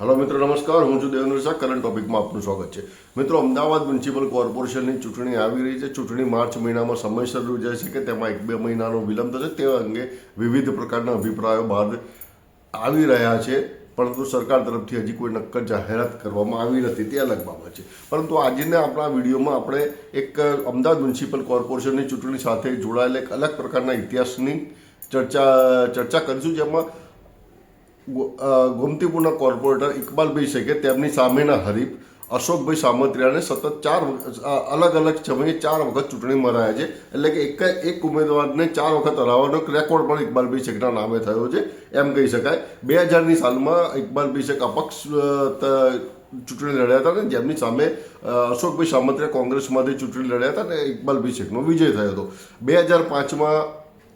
Hello મિત્રો, નમસ્કાર. હું છું દેવેન્દ્ર શાહ. કરંટ ટોપિકમાં આપનું સ્વાગત છે. મિત્રો, અમદાવાદ મ્યુનિસિપલ કોર્પોરેશનની ચૂંટણી આવી રહી છે. ચૂંટણી માર્ચ મહિનામાં સમયસર યોજાય છે કે તેમાં એક બે મહિનાનો વિલંબ થશે. તે અંગે વિવિધ પ્રકારના અભિપ્રાયો બહાર આવી રહ્યા છે. પરંતુ સરકાર તરફથી હજી કોઈ નક્કર જાહેરાત કરવામાં આવી નથી. તે અલગ બાબત છે. પરંતુ આજના આપણા વિડીયોમાં આપણે એક અમદાવાદ મ્યુનિસિપલ કોર્પોરેશનની ચૂંટણી સાથે જોડાયેલા એક અલગ પ્રકારના ઇતિહાસની ચર્ચા ચર્ચા કરીશું. જેમાં ગોમતીપુરના કોર્પોરેટર ઇકબાલભાઈ શેખે તેમની સામેના હરીફ અશોકભાઈ સામત્રિયાને સતત ચાર અલગ અલગ સમયે ચાર વખત ચૂંટણી મરાયા છે. એટલે કે એક એક ઉમેદવારને ચાર વખત હરાવવાનો રેકોર્ડ પણ ઇકબાલભાઈ શેખના નામે થયો છે. એમ કહી શકાય. બે હજારની સાલમાં ઇકબાલભાઈ શેખ અપક્ષ ચૂંટણી લડ્યા હતા ને જેમની સામે અશોકભાઈ સામત્રિયા કોંગ્રેસમાંથી ચૂંટણી લડ્યા હતા ને ઇકબાલભાઈ શેખનો વિજય થયો હતો. બે હજાર પાંચમાં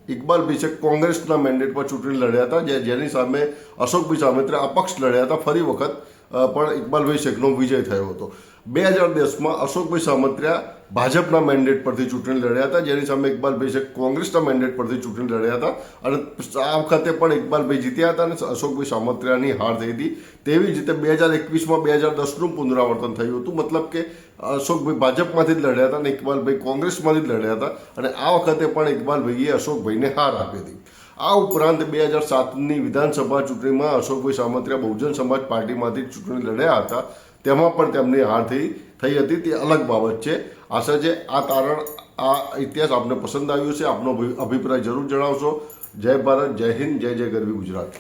ઇકબાલભાઈ શેખ કોંગ્રેસના મેન્ડેટ પર ચૂંટણી લડ્યા હતા જેની સામે અશોક ભી સામેત્રે અપક્ષ લડ્યા હતા. ફરી વખત પણ ઇકબાલભાઈ શેખનો વિજય થયો હતો. બે હજાર દસમાં અશોકભાઈ સામંત્રિયા ભાજપના મેન્ડેટ પરથી ચૂંટણી લડ્યા હતા. જેની સામે ઇકબાલભાઈ શેખ કોંગ્રેસના મેન્ડેટ પરથી ચૂંટણી લડ્યા હતા. અને આ વખતે પણ ઇકબાલભાઈ જીત્યા હતા અને અશોકભાઈ સામંત્રિયાની હાર થઈ હતી. તેવી જ રીતે બે હજાર એકવીસમાં બે હજાર દસનું પુનરાવર્તન થયું હતું. મતલબ કે અશોકભાઈ ભાજપમાંથી જ લડ્યા હતા અને ઇકબાલભાઈ કોંગ્રેસમાંથી જ લડ્યા હતા. અને આ વખતે પણ ઇકબાલભાઈએ અશોકભાઈને હાર આપી હતી. આ ઉપરાંત બે હજાર સાતની વિધાનસભા ચૂંટણીમાં અશોકભાઈ સામંત્રિયા બહુજન સમાજ પાર્ટીમાંથી ચૂંટણી લડ્યા હતા. તેમાં પણ તેમની હાર થઈ થઈ હતી. તે અલગ બાબત છે. આશા છે આ તારણ, આ ઇતિહાસ આપને પસંદ આવ્યો છે. આપનો અભિ- અભિપ્રાય જરૂર જણાવશો. જય ભારત, જય હિન્દ, જય જય ગરવી ગુજરાત.